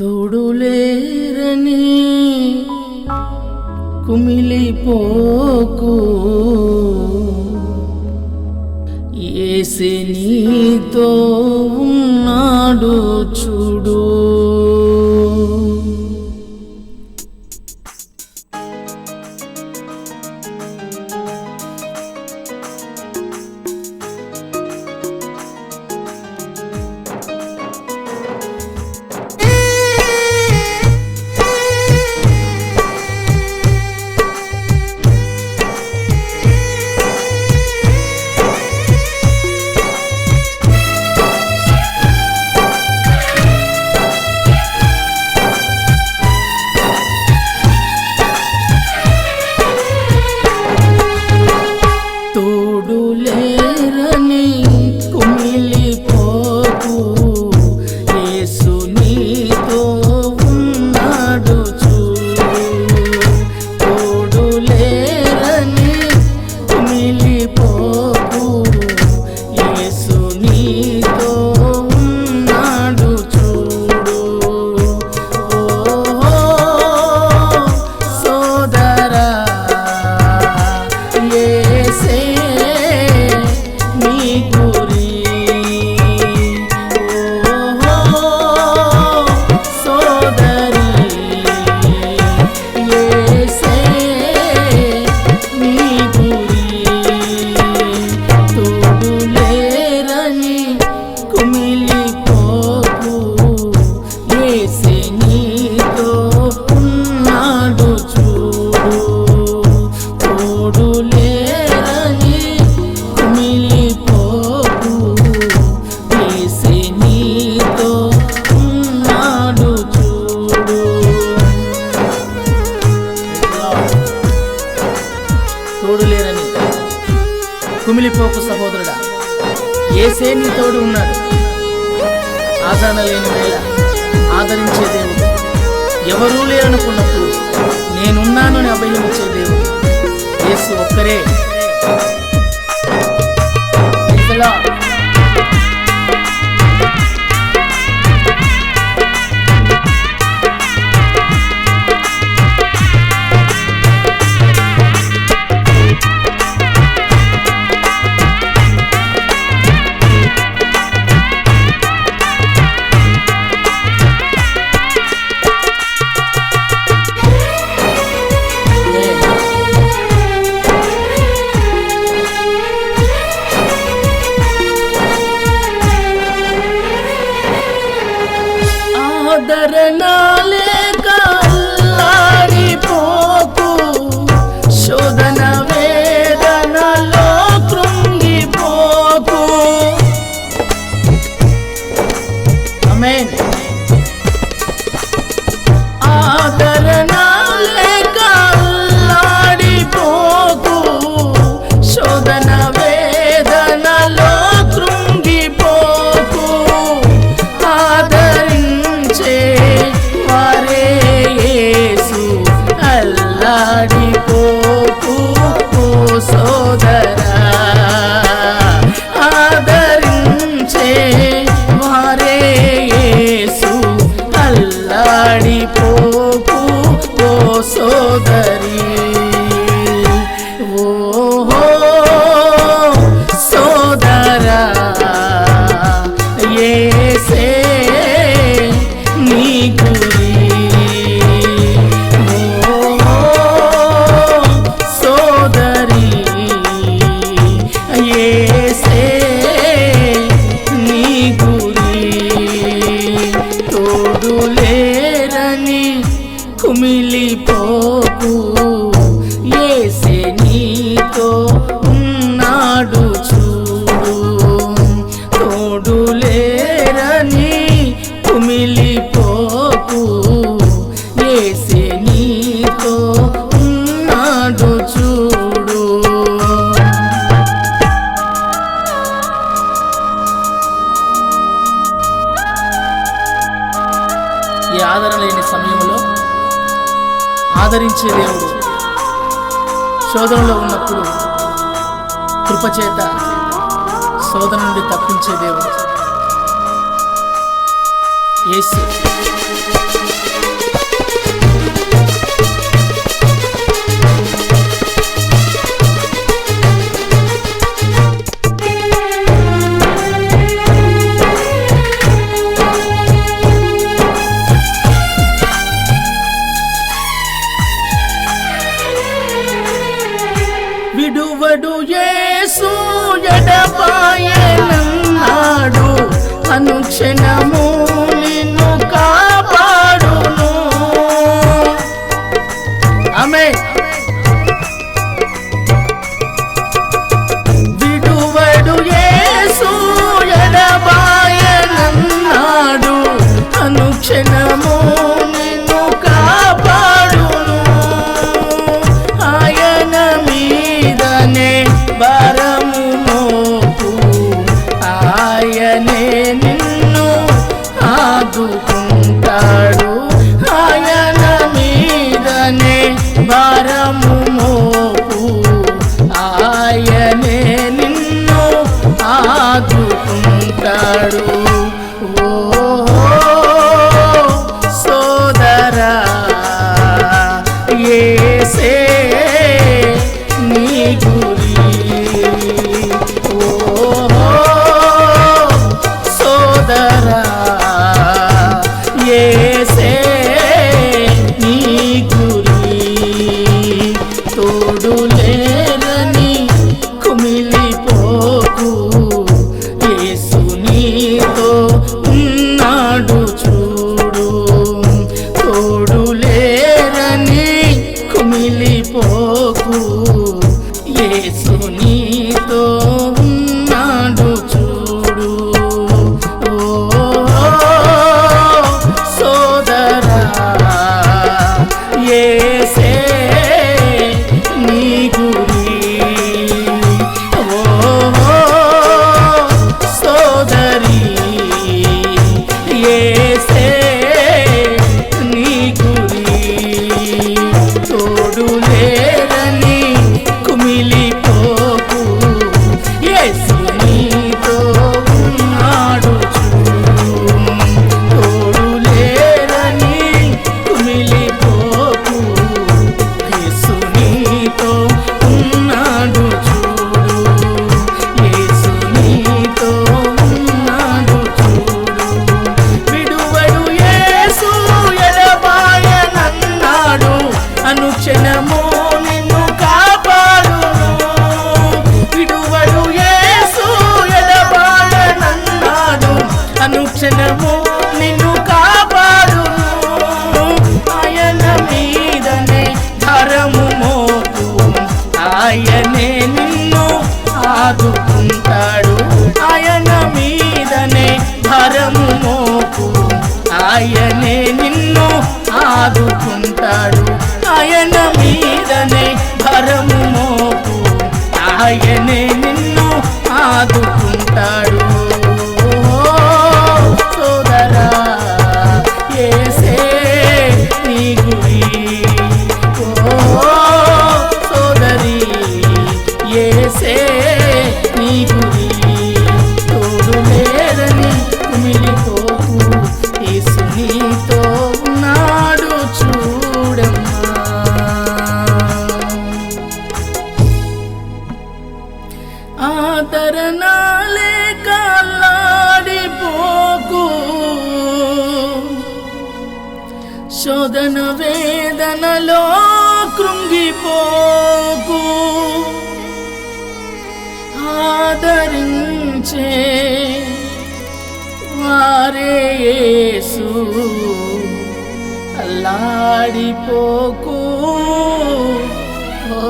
తోడులేరని కుమిలిపోకు. ఏసే నీతో ఉన్నాడు చూ లేని వేళ ఆదరించే దేవుడు. ఎవరూ లేరనుకున్నప్పుడు amor కుమిలిపోకు ఏసే నీతో ఆదరించే దేవుడు. శోధనలో ఉన్నప్పుడు కృపచేత శోధన నుండి తప్పించే దేవుడు. ఏసే mulher భరము మోపు. ఆయనే నిన్ను ఆదుకుంటాడు. ఆయన మీదనే భరము మోపు. ఆయనే శోధన వేదనలో కృంగిపోకు. ఆదరించే వారే అల్లాడిపోకు.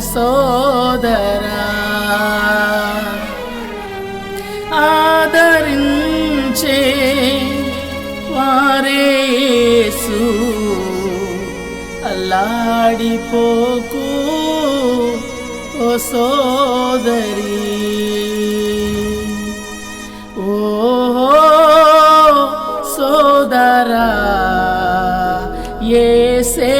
సోదరా. ఆడిపోకు ఓ సోదరి. ఓహో సోదరా ఏసే